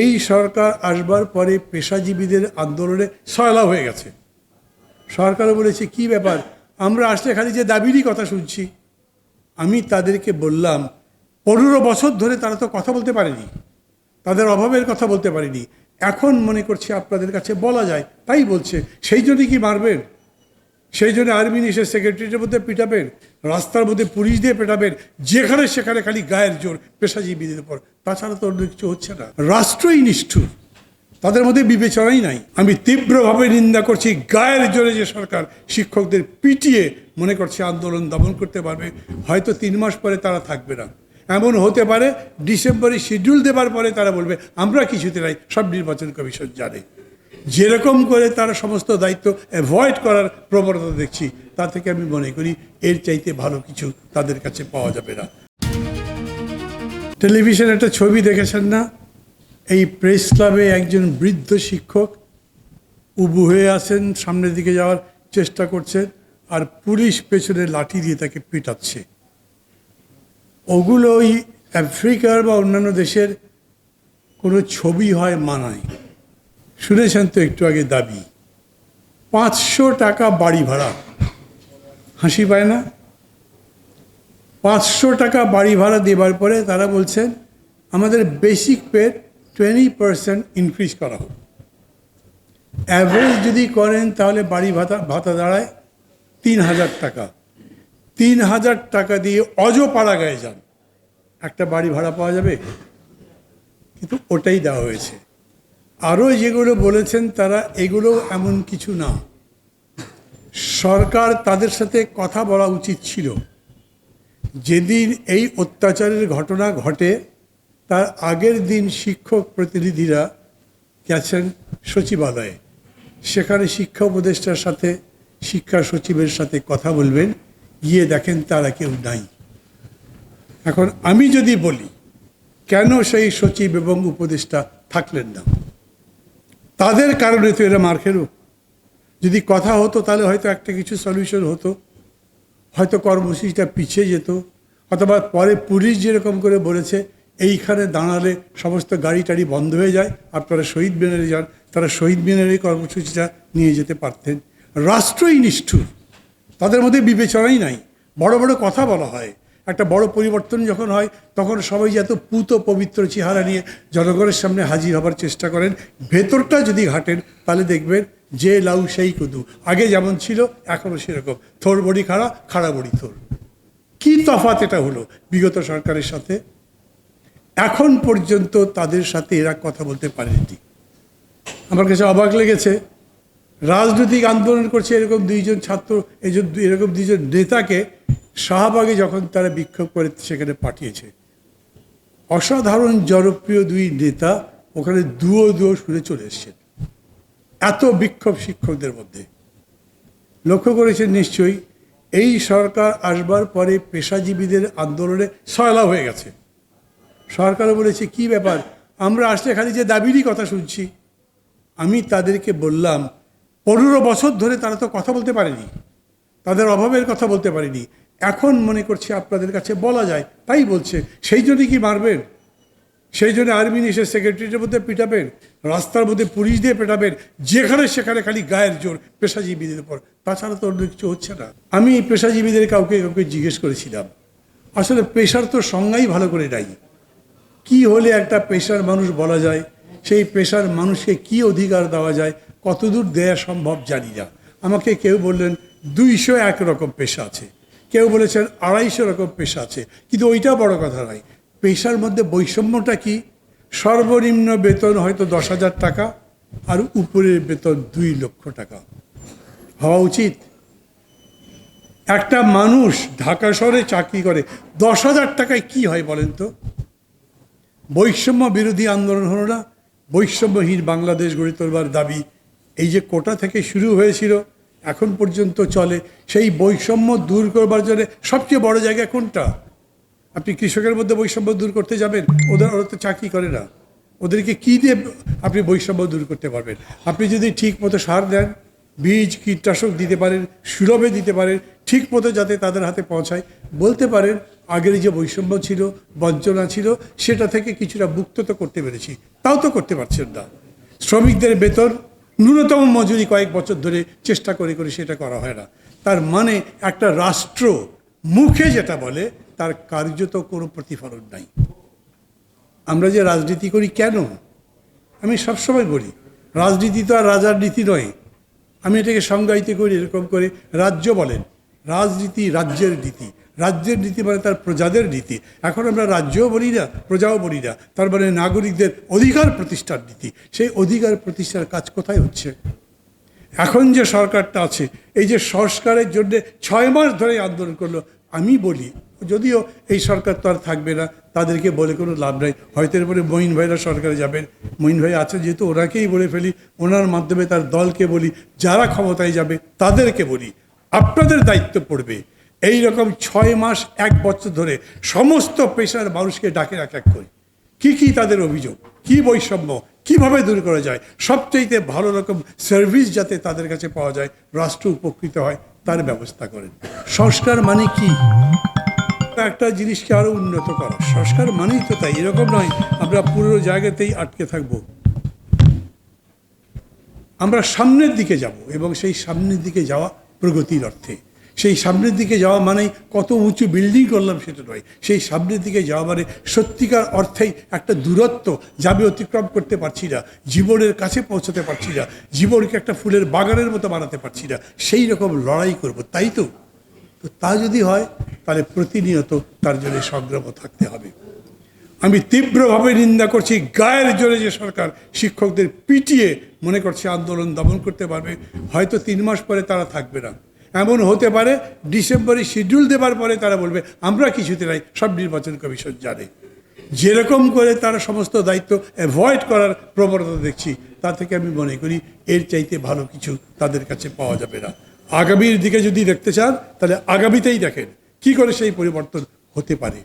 এই সরকার আসবার পরে পেশাজীবীদের আন্দোলনে সয়লা হয়ে গেছে। সরকারও বলেছে, কি ব্যাপার? আমরা আসলে খালি যে দাবিরই কথা শুনছি। আমি তাদেরকে বললাম, পনেরো বছর ধরে তারা তো কথা বলতে পারেনি। তাদের অভাবের কথা বলতে পারেনি। এখন মনে করছি আপনাদের কাছে বলা যায়। তাই বলছে, সেই জন্য কি মারবেন? সেই জন্য আর্মি এসে সেক্রেটারির মধ্যে পিটাবেন, রাস্তার মধ্যে পুলিশ দিয়ে পেটাবেন, যেখানে সেখানে খালি গায়ের জোর পেশাজীবীদের উপর। তাছাড়া তো অন্য কিছু হচ্ছে না। রাষ্ট্রই নিষ্ঠুর। তাদের মধ্যে বিবেচনাই নাই। আমি তীব্রভাবে নিন্দা করছি, গায়ের জোরে যে সরকার শিক্ষকদের পিটিয়ে মনে করছে আন্দোলন দমন করতে পারবে, হয়তো তিন মাস পরে তারা থাকবে না। এমন হতে পারে, ডিসেম্বরে শিডিউল দেবার পরে তারা বলবে, আমরা কিছুতে নাই, সব নির্বাচন কমিশন জানে। যেরকম করে তারা সমস্ত দায়িত্ব অ্যাভয়েড করার প্রবণতা দেখছি তা থেকে আমি মনে করি এর চাইতে ভালো কিছু তাদের কাছে পাওয়া যাবে না। টেলিভিশনে একটা ছবি দেখেছেন না? এই প্রেস ক্লাবে একজন বৃদ্ধ শিক্ষক উবু হয়ে আছেন, সামনের দিকে যাওয়ার চেষ্টা করছেন, আর পুলিশ পেছনে লাঠি দিয়ে তাকে পিটাচ্ছে। ওগুলো ওই আফ্রিকার বা অন্যান্য দেশের কোনো ছবি হয় মানায়। শুনেছেন তো একটু আগে দাবি, পাঁচশো টাকা বাড়ি ভাড়া। হাসি পায় না? পাঁচশো টাকা বাড়ি ভাড়া দেবার পরে তারা বলছেন, আমাদের basic pay twenty percent increase করা হোক। অ্যাভারেজ যদি করেন তাহলে বাড়ি ভাতা ভাতা দাঁড়ায় তিন হাজার টাকা। তিন হাজার টাকা দিয়ে অজ পাড়া গায়ে যান। একটা বাড়ি ভাড়া পাওয়া যাবে? কিন্তু ওটাই দেওয়া হয়েছে। আরও যেগুলো বলেছেন তারা এগুলো এমন কিছু না। সরকার তাদের সাথে কথা বলা উচিত ছিল। যেদিন এই অত্যাচারের ঘটনা ঘটে, তার আগের দিন শিক্ষক প্রতিনিধিরা গেছেন সচিবালয়ে। সেখানে শিক্ষা উপদেষ্টার সাথে, শিক্ষা সচিবের সাথে কথা বলবেন, গিয়ে দেখেন তারা কেউ নাই। এখন আমি যদি বলি, কেন সেই সচিব এবং উপদেষ্টা থাকলেন না? তাদের কারণে তো এরা মার খেলো। যদি কথা হতো, তাহলে হয়তো একটা কিছু সলিউশন হতো। হয়তো কর্মসূচিটা পিছিয়ে যেত। অথবা পরে পুলিশ যেরকম করে বলেছে, এইখানে দাঁড়ালে সমস্ত গাড়ি টাড়ি বন্ধ হয়ে যায় আপনারা শহীদ মিনারে যান, তারা শহীদ মিনারে কর্মসূচিটা নিয়ে যেতে পারতেন। রাষ্ট্রই নিষ্ঠুর। তাদের মধ্যে বিবেচনাই নাই। বড় বড় কথা বলা হয়। একটা বড় পরিবর্তন যখন হয়, তখন সবাই এত পুত পবিত্র চেহারা নিয়ে জনগণের সামনে হাজির হবার চেষ্টা করেন, ভেতরটা যদি ঘাটেন, তাহলে দেখবেন যে লাউ সেই কুদু। আগে যেমন ছিল, এখনও সেরকম। থোর বড়ি খাড়া খাড়া বড়ি থোর। কি তফাৎ এটা হলো বিগত সরকারের সাথে? এখন পর্যন্ত তাদের সাথে এরা কথা বলতে পারেনি আমার কাছে অবাক লেগেছে। রাজনৈতিক আন্দোলন করছে এরকম দুইজন ছাত্র এরকম দুইজন নেতাকে শাহবাগে যখন তারা বিক্ষোভ করে, সেখানে পাঠিয়েছে। অসাধারণ জনপ্রিয় দুই নেতা ওখানে দুয়ো দুয়ো সুরে চলে এসছেন। এত বিক্ষোভ শিক্ষকদের মধ্যে। লক্ষ্য করেছেন নিশ্চয়ই, এই সরকার আসবার পরে পেশাজীবীদের আন্দোলনে সয়লা হয়ে গেছে। সরকারও বলেছে, কি ব্যাপার? আমরা আসলে খালি যে দাবিরই কথা শুনছি। আমি তাদেরকে বললাম, পনেরো বছর ধরে তারা তো কথা বলতে পারেনি। তাদের অভাবের কথা বলতে পারেনি। এখন মনে করছি আপনাদের কাছে বলা যায়, তাই বলছে, সেই জন্য কি মারবেন? সেই জন্য আর্মি এসে সেক্রেটারির মধ্যে পিটাবেন, রাস্তার মধ্যে পুলিশ দিয়ে পেটাবেন, যেখানে সেখানে খালি গায়ের জোর, পেশাজীবীদের উপর। তাছাড়া তো অন্য কিছু হচ্ছে না। আমি পেশাজীবীদের কাউকে কাউকে জিজ্ঞেস করেছিলাম। আসলে পেশার তো সংজ্ঞাই ভালো করে নাই। কি হলে একটা পেশার মানুষ বলা যায়, সেই পেশার মানুষকে কি অধিকার দেওয়া যায়, কতদূর দেয়া সম্ভব জানি না। আমাকে কেউ বললেন, দুইশো এক রকম পেশা আছে। কেউ বলেছেন আড়াইশো রকম পেশা আছে। কিন্তু ওইটা বড় কথা নয়। পেশার মধ্যে বৈষম্যটা কি? সর্বনিম্ন বেতন হয়তো দশ হাজার টাকা, আর উপরের বেতন দুই লক্ষ টাকা। হওয়া উচিত? একটা মানুষ ঢাকা শহরে চাকরি করে, দশ হাজার টাকায় কি হয় বলেন তো? বৈষম্য বিরোধী আন্দোলন হলো না। বৈষম্যহীন বাংলাদেশ গড়ে তোলবার দাবি এই যে কোটা থেকে শুরু হয়েছিল এখন পর্যন্ত চলে। সেই বৈষম্য দূর করবার জন্য সবচেয়ে বড় জায়গা কোনটা? আপনি কৃষকের মধ্যে বৈষম্য দূর করতে যাবেন, ওদের ওরা তো চাকরি করে না। ওদেরকে কী দিয়ে আপনি বৈষম্য দূর করতে পারবেন? আপনি যদি ঠিক মতো সার দেন, বীজ, কীটনাশক দিতে পারেন, সুলভে দিতে পারেন, ঠিক মতো যাতে তাদের হাতে পৌঁছায়, বলতে পারেন, আগের যে বৈষম্য ছিল, বঞ্চনা ছিল, সেটা থেকে কিছুটা মুক্ত তো করতে পেরেছি। তাও তো করতে পারছেন না। শ্রমিকদের বেতন ন্যূনতম মজুরি কয়েক বছর ধরে চেষ্টা করে করে সেটা করা হয় না। তার মানে একটা রাষ্ট্র মুখে যেটা বলে, তার কার্যত কোনো প্রতিফলন নাই। আমরা যে রাজনীতি করি কেন? আমি সবসময় বলি, রাজনীতি তো আর রাজার নীতি নয়। আমি এটাকে সংজ্ঞায়িত করি, এরকম করে রাজ্য বলেন। রাজনীতি রাজ্যের নীতি। রাজ্যের নীতি মানে তার প্রজাদের নীতি। এখন আমরা রাজ্যও বলি না, প্রজাও বলি না। তার মানে নাগরিকদের অধিকার প্রতিষ্ঠার নীতি। সেই অধিকার প্রতিষ্ঠার কাজ কোথায় হচ্ছে? এখন যে সরকারটা আছে, এই যে সংস্কারের জন্য ছয় মাস ধরে আন্দোলন করল, আমি বলি, যদিও এই সরকার তো আর থাকবে না, তাদেরকে বলে কোনো লাভ নাই। হয়তো এরপরে মঈন ভাইরা সরকারে যাবেন। মঈন ভাই আছে যেহেতু, ওনাকেই বলে ফেলি, ওনার মাধ্যমে তার দলকে বলি, যারা ক্ষমতায় যাবে তাদেরকে বলি। আপনাদের দায়িত্ব পড়বে। এই রকম ছয় মাস, এক বছর ধরে সমস্ত পেশার মানুষকে ডাকে এক এক করে। কি কি তাদের অভিযোগ? কি বৈষম্য? কীভাবে দূর করা যায়? সবচেয়ে ভালো রকম সার্ভিস যাতে তাদের কাছে পাওয়া যায়, রাষ্ট্র উপকৃত হয়, তার ব্যবস্থা করেন। সংস্কার মানে কি? একটা জিনিসকে আরও উন্নত করা। সংস্কার মানেই তো তাই, এরকম নয়, আমরা পুরো জায়গাতেই আটকে থাকব। আমরা সামনের দিকে যাব এবং সেই সামনের দিকে যাওয়া প্রগতির অর্থে। সেই সামনের দিকে যাওয়া মানেই কত উঁচু বিল্ডিং করলাম সেটা নয়। সেই সামনের দিকে যাওয়া মানে সত্যিকার অর্থেই একটা দূরত্ব যাবে অতিক্রম করতে পারছি না, জীবনের কাছে পৌঁছতে পারছি না, জীবনকে একটা ফুলের বাগানের মতো বানাতে পারছি না, সেই রকম লড়াই করব, তাই তো? তো তা যদি হয়, তাহলে প্রতিনিয়ত তার জন্য সংগ্রাম থাকতে হবে। আমি তীব্রভাবে নিন্দা করছি, গায়ের জোরে যে সরকার শিক্ষকদের পিটিয়ে মনে করছে আন্দোলন দমন করতে পারবে, হয়তো তিন মাস পরে তারা থাকবে না। এমন হতে পারে, ডিসেম্বরে শিডিউল দেবার পরে তারা বলবে, আমরা কিছুতে নাই, সব নির্বাচন কমিশন জানে। যেরকম করে তারা সমস্ত দায়িত্ব অ্যাভয়েড করার প্রবণতা দেখছি, তা থেকে আমি মনে করি এর চাইতে ভালো কিছু তাদের কাছে পাওয়া যাবে না। আগামীর দিকে যদি দেখতে চান, তাহলে আগামীতেই দেখেন, কি করে সেই পরিবর্তন হতে পারে।